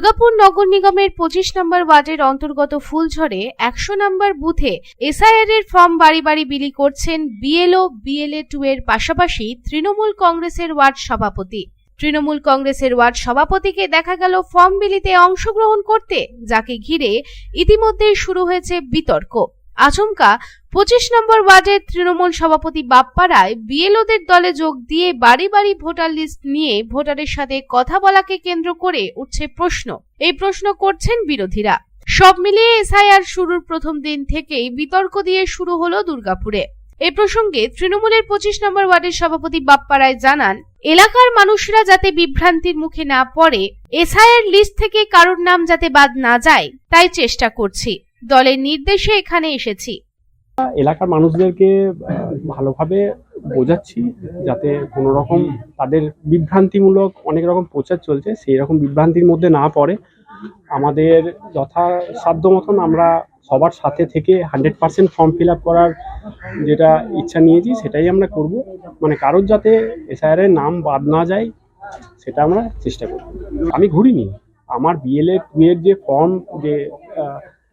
দুর্গাপুর নগর নিগমের পঁচিশ নম্বর ওয়ার্ডের অন্তর্গত ফুলঝড়ে একশো নম্বর বুথে এসআইআর এর ফর্ম বাড়ি বাড়ি বিলি করছেন বিএলও, বিএলএ টু এর পাশাপাশি তৃণমূল কংগ্রেসের ওয়ার্ড সভাপতি। তৃণমূল কংগ্রেসের ওয়ার্ড সভাপতিকে দেখা গেল ফর্ম বিলিতে অংশগ্রহণ করতে, যাকে ঘিরে ইতিমধ্যেই শুরু হয়েছে বিতর্ক। আচমকা পঁচিশ নম্বর ওয়ার্ডের তৃণমূল সভাপতি বাপ্পা রায় বিএলওদের দলে যোগ দিয়ে বাড়ি বাড়ি ভোটার লিস্ট নিয়ে ভোটারের সাথে কথা বলাকে কেন্দ্র করে উঠছে প্রশ্ন। এই প্রশ্ন করছেন বিরোধীরা। সব মিলিয়ে এসআইআর শুরুর প্রথম দিন থেকেই বিতর্ক দিয়ে শুরু হলো দুর্গাপুরে। এই প্রসঙ্গে তৃণমূলের পঁচিশ নম্বর ওয়ার্ডের সভাপতি বাপ্পা রায় জানান, এলাকার মানুষরা যাতে বিভ্রান্তির মুখে না পড়ে, এসআইআর লিস্ট থেকে কারোর নাম যাতে বাদ না যায়, তাই চেষ্টা করছি। দলের নির্দেশে এখানে এসেছি। এলাকার মানুষদেরকে ভালোভাবে বোঝাচ্ছি যাতে কোনো রকম তাদের বিভ্রান্তিমূলক অনেক রকম প্রচার চলছে, সেই রকম বিভ্রান্তির মধ্যে না পড়ে। আমাদের যথাসাধ্য মতন আমরা সবার সাথে থেকে hundred percent form fill up করার যেটা ইচ্ছা নিয়েছি, সেটাই আমরা করব। মানে কারোর যাতে এসআইআর এর নাম বাদ না যায়, সেটা আমরা চেষ্টা করব। আমি ঘুরিনি। আমার বিএলএ টু এর যে ফর্ম যে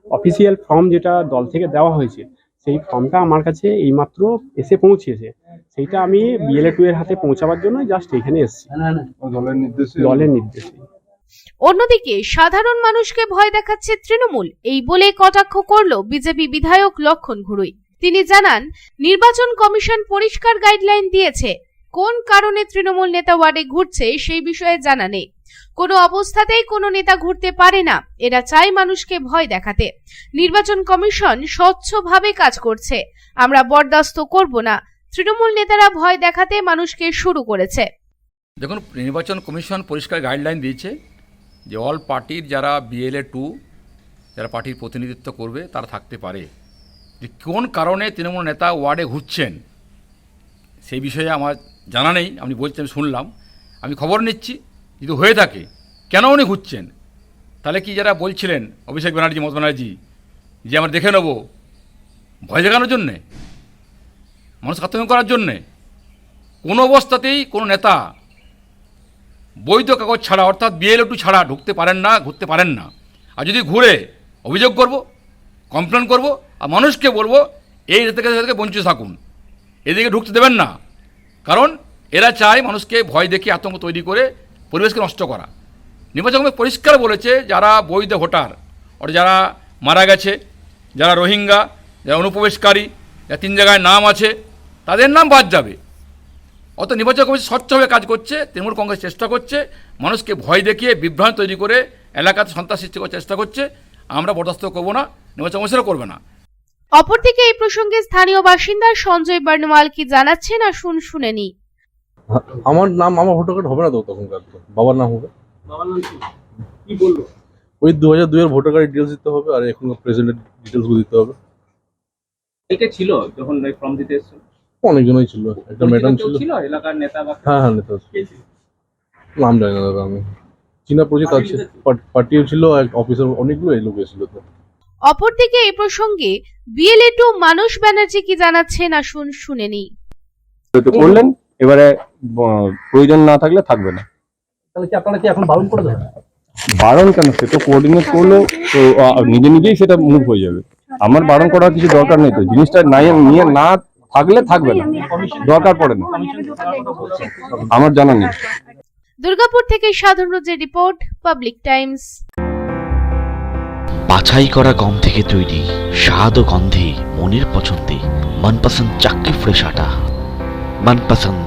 অফিসিয়াল ফর্ম যেটা দল থেকে দেওয়া হয়েছে সেই ফর্মটা আমার কাছে এইমাত্র এসে পৌঁছেছে। সেইটা আমি বিএলএ টু এর হাতে পৌঁছাবার জন্য জাস্ট এখানে এসেছি। দলের নির্দেশে অন্যদিকে সাধারণ মানুষকে ভয় দেখাচ্ছে তৃণমূল। এই বলে কটাক্ষ করল বিজেপি বিধায়ক লক্ষণ ঘুরুই। তিনি জানান নির্বাচন কমিশন পরিষ্কার গাইডলাইন দিয়েছে। কোন কারণে তৃণমূল নেতা ওয়ার্ডে ঘুরছে সেই বিষয়ে জানা নেই। কোনো অবস্থাতেই কোনো নেতা ঘুরতে পারে না। এরা চায় মানুষকে ভয় দেখাতে। নির্বাচন কমিশন স্বচ্ছভাবে কাজ করছে। আমরা বরদাস্ত করব না। তৃণমূল নেতারা ভয় দেখাতে মানুষকে শুরু করেছে। দেখুন, নির্বাচন কমিশন পরিষ্কার গাইডলাইন দিয়েছে যে অল পার্টির যারা বিএলএ টু, যারা পার্টির প্রতিনিধিত্ব করবে, তারা থাকতে পারে। যে কোন কারণে তৃণমূল নেতা ওয়ার্ডে ঘুরছেন, সেই বিষয়ে আমার জানা নেই। আপনি বলছেন শুনলাম। আমি খবর নিচ্ছি। যদি হয়ে থাকে। কেন উনি ঘুরছেন? তাহলে কি যারা বলছিলেন, অভিষেক ব্যানার্জি, মমতা ব্যানার্জি, যে আমরা দেখে নেব, ভয় দেখানোর জন্যে? মানুষ আত্মীয় করার জন্যে? কোনো অবস্থাতেই কোনো নেতা বৈধ কাগজ ছাড়া, অর্থাৎ বিএলও টু ছাড়া ঢুকতে পারেন না, ঘুরতে পারেন না। আর যদি ঘুরে অভিযোগ করব, কমপ্লেন করব, আর মানুষকে বলব, এই থেকে থেকে বঞ্চিত থাকুন। এদিকে ঢুকতে দেবেন না। কারণ এরা চায় মানুষকে ভয় দেখিয়ে আতঙ্ক তৈরি করে পরিবেশকে নষ্ট করা। নির্বাচন কমিশন পরিষ্কার বলেছে যারা বৈধ ভোটার অর্থাৎ যারা মারা গেছে, যারা রোহিঙ্গা, যারা অনুপ্রবেশকারী, যারা তিন জায়গায় নাম আছে, তাদের নাম বাদ যাবে। অত নির্বাচন কমিশন স্বচ্ছভাবে কাজ করছে, তৃণমূল কংগ্রেস চেষ্টা করছে, মানুষকে ভয় দেখিয়ে বিভ্রান্ত তৈরি করে এলাকাতে সন্ত্রাস সৃষ্টি করার চেষ্টা করছে। আমরা বরদাস্ত করব না নির্বাচন কমিশনও করবে না। অপরদিকে এই প্রসঙ্গে স্থানীয় বাসিন্দা সঞ্জয় বর্ণওয়াল কি জানাচ্ছেন শুনে নি আমার নাম আমার ভোটার কার্ড হবে না তো তখনকার তো বাবার নাম হবে? ওই দু হাজার দুইয়ের ভোটার কার্ড ডিটেলস দিতে হবে আর এখন প্রেসিডেন্টের ডিটেলস দিতে হবে। এটা ছিল যখন ওই ফর্ম দিতে এসেছিল? অনেকজনই ছিল। একটা ম্যাডাম ছিল। ছিল? এলাকার নেতা বা হ্যাঁ হ্যাঁ নেতা নাম জানি না দাদা আমি। চীনা প্রজেক্ট আছে। পার্টিও ছিল এক অফিসার অনেকগুলো এই লোক এসেছিল তো। অপরদিকে এই প্রসঙ্গে বিএলএ টু মানুষ ব্যানার্জি কি জানাচ্ছেন? আসুন শুনে নি তো করলেন এবারে প্রয়োজন না থাকলে থাকবে না। তাহলে কি আপনারা কি এখন বারণ করে দেবেন? বারণ কেন? সে তো কোঅর্ডিনেট করলেও তো নিজে নিজেই সেটা মুভ হয়ে যাবে। আমার বারণ করার কিছু দরকার নেই তো। জিনিসটা নাই নিয়ে না থাকলে থাকবে না। দরকার পড়ে না। আমার জানা নেই। দুর্গাপুর থেকে সাধন রোজের রিপোর্ট পাবলিক টাইমস। বাছাই করা গম থেকে তৈরি স্বাদ ও গন্ধে মনের পছন্দে মনপসন্দ চাকরি ফ্রেশ আটা। মনপসন্দ